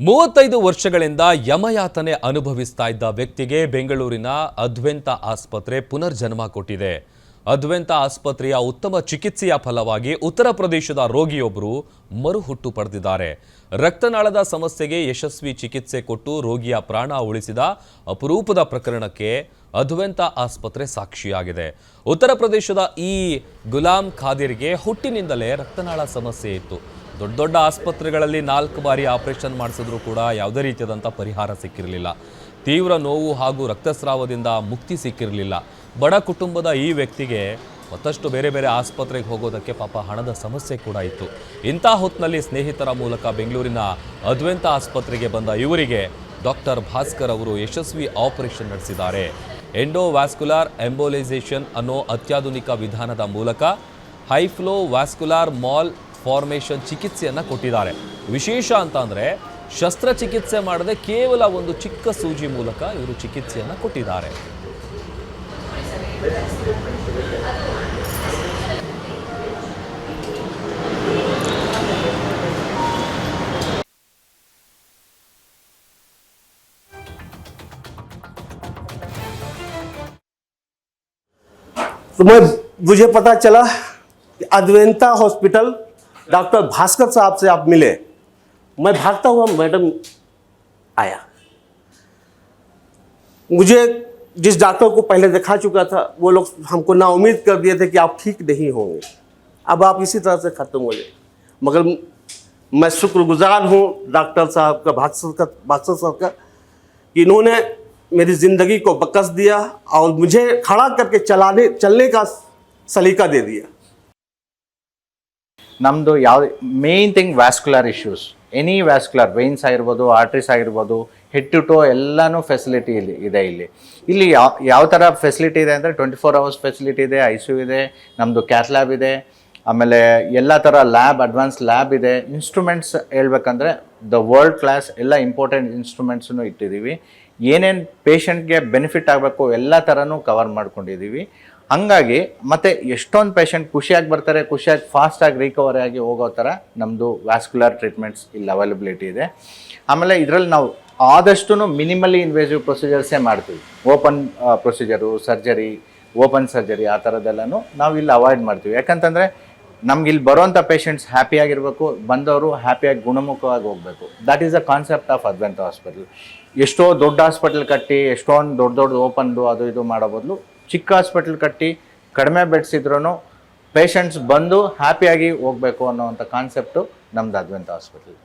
ಮೂವತ್ತೈದು ವರ್ಷಗಳಿಂದ ಯಮಯಾತನೆ ಅನುಭವಿಸ್ತಾ ಇದ್ದ ವ್ಯಕ್ತಿಗೆ ಬೆಂಗಳೂರಿನ ಅದ್ವೆಂತ ಆಸ್ಪತ್ರೆ ಪುನರ್ಜನ್ಮ ಕೊಟ್ಟಿದೆ. ಅದ್ವೆಂತ ಆಸ್ಪತ್ರೆಯ ಉತ್ತಮ ಚಿಕಿತ್ಸೆಯ ಫಲವಾಗಿ ಉತ್ತರ ಪ್ರದೇಶದ ರೋಗಿಯೊಬ್ಬರು ಮರುಹುಟ್ಟು ಪಡೆದಿದ್ದಾರೆ. ರಕ್ತನಾಳದ ಸಮಸ್ಯೆಗೆ ಯಶಸ್ವಿ ಚಿಕಿತ್ಸೆ ಕೊಟ್ಟು ರೋಗಿಯ ಪ್ರಾಣ ಉಳಿಸಿದ ಅಪರೂಪದ ಪ್ರಕರಣಕ್ಕೆ ಅದ್ವೆಂತ ಆಸ್ಪತ್ರೆ ಸಾಕ್ಷಿಯಾಗಿದೆ. ಉತ್ತರ ಪ್ರದೇಶದ ಈ ಗುಲಾಂ ಖಾದಿರ್ಗೆ ಹುಟ್ಟಿನಿಂದಲೇ ರಕ್ತನಾಳ ಸಮಸ್ಯೆ ಇತ್ತು. ದೊಡ್ಡ ದೊಡ್ಡ ಆಸ್ಪತ್ರೆಗಳಲ್ಲಿ ನಾಲ್ಕು ಬಾರಿ ಆಪರೇಷನ್ ಮಾಡಿಸಿದ್ರು ಕೂಡ ಯಾವುದೇ ರೀತಿಯಾದಂಥ ಪರಿಹಾರ ಸಿಕ್ಕಿರಲಿಲ್ಲ. ತೀವ್ರ ನೋವು ಹಾಗೂ ರಕ್ತಸ್ರಾವದಿಂದ ಮುಕ್ತಿ ಸಿಕ್ಕಿರಲಿಲ್ಲ. ಬಡ ಕುಟುಂಬದ ಈ ವ್ಯಕ್ತಿಗೆ ಮತ್ತಷ್ಟು ಬೇರೆ ಬೇರೆ ಆಸ್ಪತ್ರೆಗೆ ಹೋಗೋದಕ್ಕೆ ಪಾಪ ಹಣದ ಸಮಸ್ಯೆ ಕೂಡ ಇತ್ತು. ಇಂಥ ಹೊತ್ತಿನಲ್ಲಿ ಸ್ನೇಹಿತರ ಮೂಲಕ ಬೆಂಗಳೂರಿನ ಅದ್ವೆಂತ ಆಸ್ಪತ್ರೆಗೆ ಬಂದ ಇವರಿಗೆ ಡಾಕ್ಟರ್ ಭಾಸ್ಕರ್ ಅವರು ಯಶಸ್ವಿ ಆಪರೇಷನ್ ನಡೆಸಿದ್ದಾರೆ. ಎಂಡೋವ್ಯಾಸ್ಕುಲಾರ್ ಎಂಬೋಲೈಸೇಷನ್ ಅನ್ನೋ ಅತ್ಯಾಧುನಿಕ ವಿಧಾನದ ಮೂಲಕ ಹೈಫ್ಲೋ ವ್ಯಾಸ್ಕುಲಾರ್ ಮಾಲ್ ಫಾರ್ಮೇಷನ್ ಚಿಕಿತ್ಸೆಯನ್ನು ಕೊಟ್ಟಿದ್ದಾರೆ ವಿಶೇಷ ಅಂತ ಅಂದರೆ ಶಸ್ತ್ರಚಿಕಿತ್ಸೆ ಮಾಡದೆ ಕೇವಲ ಒಂದು ಚಿಕ್ಕ ಸೂಜಿ ಮೂಲಕ ಇವರು ಚಿಕಿತ್ಸೆಯನ್ನು ಕೊಟ್ಟಿದ್ದಾರೆ तो मैं मुझे पता चला कि अद्वैंता हॉस्पिटल डॉक्टर भास्कर साहब से आप मिले। मैं भागता हुआ मैडम आया। मुझे जिस डॉक्टर को पहले दिखा चुका था, वो लोग हमको नाउमीद कर दिए थे कि आप ठीक नहीं होंगे। अब आप इसी तरह से ख़त्म हो जाए मगर मैं शुक्रगुजार हूँ डॉक्टर साहब का, भास्कर का, भास्कर साहब का, कि इन्होंने मेरी ज़िंदगी को बकस दिया और मुझे खड़ा करके चलाने, चलने का सलीका दे दिया। ನಮ್ಮದು ಯಾವ main thing vascular issues any vascular veins ಆಗಿರ್ಬೋದು ಆರ್ಟ್ರೀಸ್ ಆಗಿರ್ಬೋದು ಹೆಡ್ ಟು ಟೋ ಎಲ್ಲನೂ ಫೆಸಿಲಿಟಿ ಇಲ್ಲಿ, ಇದೆ ಇಲ್ಲಿ. ಇಲ್ಲಿ ಯಾವ ಯಾವ ಥರ ಫೆಸಿಲಿಟಿ ಇದೆ ಅಂದರೆ ಟ್ವೆಂಟಿ ಫೋರ್ ಅವರ್ಸ್ ಫೆಸಿಲಿಟಿ ಇದೆ ಐ ಸಿ ಇದೆ ನಮ್ಮದು ಕ್ಯಾತ್ ಲ್ಯಾಬ್ ಇದೆ, ಆಮೇಲೆ ಎಲ್ಲ ಥರ ಲ್ಯಾಬ್ ಅಡ್ವಾನ್ಸ್ ಲ್ಯಾಬ್ ಇದೆ. ಇನ್ಸ್ಟ್ರೂಮೆಂಟ್ಸ್ ಹೇಳ್ಬೇಕಂದ್ರೆ ದ ವರ್ಲ್ಡ್ ಕ್ಲಾಸ್ ಎಲ್ಲ ಇಂಪಾರ್ಟೆಂಟ್ ಇನ್ಸ್ಟ್ರೂಮೆಂಟ್ಸನ್ನು ಇಟ್ಟಿದ್ದೀವಿ ಏನೇನು ಪೇಷಂಟ್ಗೆ ಬೆನಿಫಿಟ್ ಆಗಬೇಕು, ಎಲ್ಲ ಥರನೂ ಕವರ್ ಮಾಡ್ಕೊಂಡಿದ್ದೀವಿ ಹಂಗಾಗಿ ಮತ್ತೆ ಎಷ್ಟೊಂದು ಪೇಷಂಟ್ ಖುಷಿಯಾಗಿ ಬರ್ತಾರೆ, ಖುಷಿಯಾಗಿ ಫಾಸ್ಟಾಗಿ ರಿಕವರಿ ಆಗಿ ಹೋಗೋ ಥರ ನಮ್ಮದು ವ್ಯಾಸ್ಕ್ಯುಲರ್ ಟ್ರೀಟ್ಮೆಂಟ್ಸ್ ಇಲ್ಲಿ ಅವೈಲಬಿಲಿಟಿ ಇದೆ. ಆಮೇಲೆ ಇದರಲ್ಲಿ ನಾವು ಆದಷ್ಟು ಮಿನಿಮಲಿ ಇನ್ವೇಸಿವ್ ಪ್ರೊಸೀಜರ್ಸೇ ಮಾಡ್ತೀವಿ. Open procedure surgery open surgery ಆ ಥರದ್ದೆಲ್ಲನೂ ನಾವು ಇಲ್ಲಿ ಅವಾಯ್ಡ್ ಮಾಡ್ತೀವಿ. ಯಾಕಂತಂದರೆ ನಮ್ಗೆ ಇಲ್ಲಿ ಬರೋಂಥ ಪೇಷಂಟ್ಸ್ ಹ್ಯಾಪಿಯಾಗಿರಬೇಕು ಬಂದವರು ಹ್ಯಾಪಿಯಾಗಿ ಗುಣಮುಖವಾಗಿ ಹೋಗಬೇಕು. That is a concept of ಅದ್ವೆಂತ hospital ಎಷ್ಟೋ ದೊಡ್ಡ ಹಾಸ್ಪಿಟಲ್ ಕಟ್ಟಿ, ಎಷ್ಟೊಂದು ದೊಡ್ಡ ದೊಡ್ಡ ಓಪನ್ದು ಅದು ಇದು ಮಾಡೋ ಬದಲು ಚಿಕ್ಕ ಹಾಸ್ಪಿಟ್ಲ್ ಕಟ್ಟಿ ಕಡಿಮೆ ಬೆಡ್ಸ್ ಇದ್ರೂ ಪೇಷಂಟ್ಸ್ ಬಂದು ಹ್ಯಾಪಿಯಾಗಿ ಹೋಗಬೇಕು ಅನ್ನೋವಂಥ ಕಾನ್ಸೆಪ್ಟು ನಮ್ದು ಅದ್ವೆಂತ ಹಾಸ್ಪಿಟಲ್